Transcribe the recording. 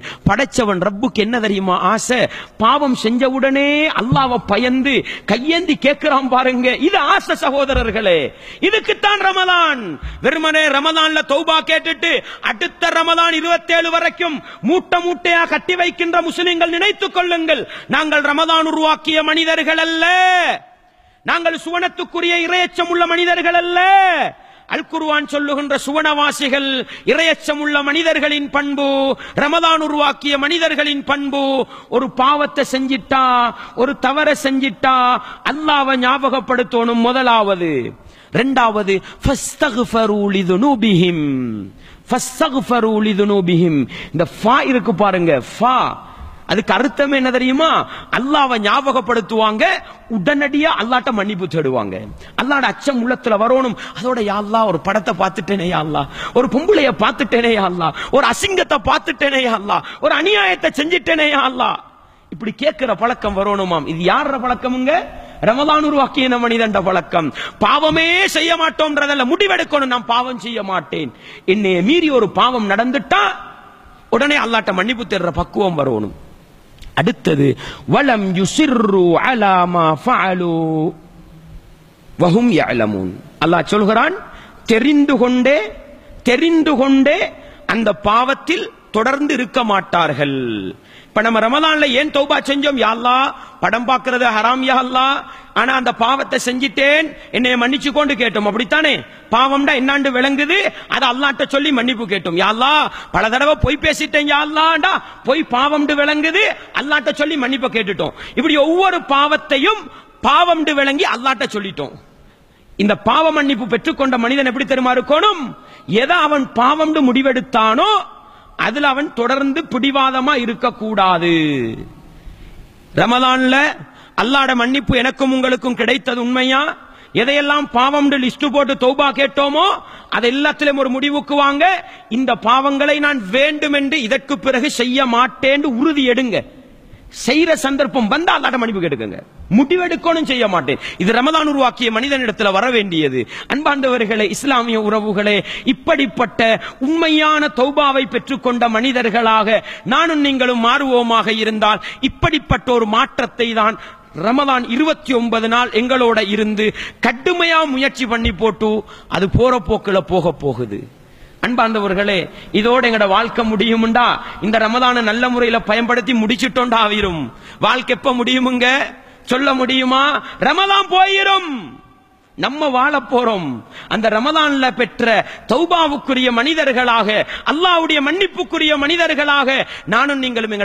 படைச்சவன் ரப்புக்கு என்ன தெரியுமா ஆசை? பாவம் செஞ்ச உடனே பயந்து கையேந்தி கேட்கிறான் பாருங்க. இது ஆசை சகோதரர்களே. இதுக்குத்தான் ரமதான் வெறுமனே ரமதான்ல தௌபா கேட்டுட்டு அடுத்த ரமதான் இருபத்தேழு வரைக்கும் மூட்டை மூட்டையா கட்டி வைக்கின்ற முஸ்லிம்கள் நினைத்துக் கொள்ளுங்கள். நாங்கள் ரமதான் உருவாக்கிய மனிதர்கள் அல்ல. நாங்கள் சுவனத்துக்குரிய இரையச்சம் உள்ள மனிதர்கள் அல்ல. அல் குர்ஆன் சொல்லுகின்ற சுவனவாசிகள் இரையச்சம் உள்ள மனிதர்களின் பண்பு ரமதான் உருவாக்கிய மனிதர்களின் பண்பு ஒரு பாவத்தை செஞ்சிட்டா ஒரு தவற செஞ்சிட்டா அல்லாவை ஞாபகப்படுத்தணும் முதலாவது. ரெண்டாவது இந்த ஃபா இருக்கு பாருங்க ஃபா. அதுக்கு அர்த்தம் என்ன தெரியுமா? அல்லாவை ஞாபகப்படுத்துவாங்க உடனடியா அல்லாட்ட மன்னிப்பு தேடுவாங்க. அல்லாட அச்சம் உள்ளத்துல வரணும். அதோட யாழ்லா ஒரு படத்தை பார்த்துட்டேனே யாழ்லா அல்லாஹ். ஒரு பொம்பளைய பார்த்துட்டேனே யாழ்லா அல்லாஹ். ஒரு அசிங்கத்தை பார்த்துட்டேனே யாழ்லா ஒரு அநியாயத்தை செஞ்சிட்டேனே யாழ்லா இப்படி கேட்கிற பழக்கம் வரணுமாம். இது யார பழக்கமுங்க? ரமதான் உருவாக்கிய மனிதண்ட பழக்கம். பாவமே செய்ய மாட்டோம்ன்றதெல்லாம் முடிவெடுக்கணும். நான் பாவம் செய்ய மாட்டேன். என்னைய மீறி ஒரு பாவம் நடந்துட்டா உடனே அல்லாட்ட மன்னிப்பு தேடுற பக்குவம் வரணும். அடுத்தது வலம் யுசிர்ரு அலாமா ஃபஅலு. வஹும் யஅலமூன். அல்லாஹ் சொல்கிறான் தெரிந்து கொண்டே தெரிந்து கொண்டே அந்த பாவத்தில் தொடர்ந்து இருக்க மாட்டார்கள். இப்ப நம்ம ரமதான்ல ஏன் தௌபா செஞ்சோம்? யா படம் பார்க்கறது ஹராம் யா அல்லாஹ் ஆனா அந்த பாவத்தை செஞ்சிட்டேன் என்னை மன்னிச்சு கொண்டு கேட்டோம். அப்படித்தானே? பாவம்டா என்னாண்டு விளங்குது அதை அல்லாட்ட சொல்லி மன்னிப்பு கேட்டோம். யா பல தடவை பொய் பேசிட்டேன் யாழ்லாண்டா பொய் பாவம்டு விளங்குது அல்லாட்ட சொல்லி மன்னிப்பு கேட்டுட்டோம். இப்படி ஒவ்வொரு பாவத்தையும் பாவம்டு விளங்கி அல்லாட்ட சொல்லிட்டோம். இந்த பாவ மன்னிப்பு பெற்றுக்கொண்ட மனிதன் எப்படி தெரியுமா இருக்கணும்? எதை அவன் பாவம்டு முடிவெடுத்தானோ அதுல அவன் தொடர்ந்து பிடிவாதமா இருக்கக்கூடாது. ரமதான்ல அல்லாட மன்னிப்பு எனக்கும் உங்களுக்கும் கிடைத்தது உண்மையா? எதையெல்லாம் பாவம் லிஸ்ட் போட்டு தௌபா கேட்டோமோ அது எல்லாத்திலும் ஒரு முடிவுக்கு வாங்க. இந்த பாவங்களை நான் வேண்டுமென்று இதற்கு பிறகு செய்ய மாட்டேன் உறுதி எடுங்க. செய்யற சந்தர்ப்பம் வந்தா அல்லாட்ட மன்னிப்பு கேட்டுக்கங்க. முடிவெடுக்கணும் செய்ய மாட்டேன். இது ரமதான் உருவாக்கிய மனிதனிடத்துல வர வேண்டியது. அன்பாண்டவர்களே இஸ்லாமிய உறவுகளே இப்படிப்பட்ட உண்மையான தௌபாவை பெற்றுக்கொண்ட மனிதர்களாக நானும் நீங்களும் மாறுவோமாக இருந்தால் இப்படிப்பட்ட ஒரு மாற்றத்தை தான் ரமதான் இருபத்தி ஒன்பது நாள் எங்களோட இருந்து கடுமையா முயற்சி பண்ணி போட்டு அது போற போக்குல போக போகுது. அன்பார்ந்தவர்களே இதோட எங்கட வாழ்க்கை முடியும்டா இந்த ரமதான நல்ல முறையில பயன்படுத்தி முடிச்சிட்டோண்டா ஆயிரும். வாழ்க்கை எப்ப முடியுமுங்க? சொல்ல முடியுமா? ரமதான் போயிரும். நம்ம வாழ போறோம். அந்த ரமதான்ல பெற்ற தௌபாவுக்குரிய மனிதர்களாக அல்லாவுடைய மன்னிப்புக்குரிய மனிதர்களாக நானும் நீங்களும் எங்க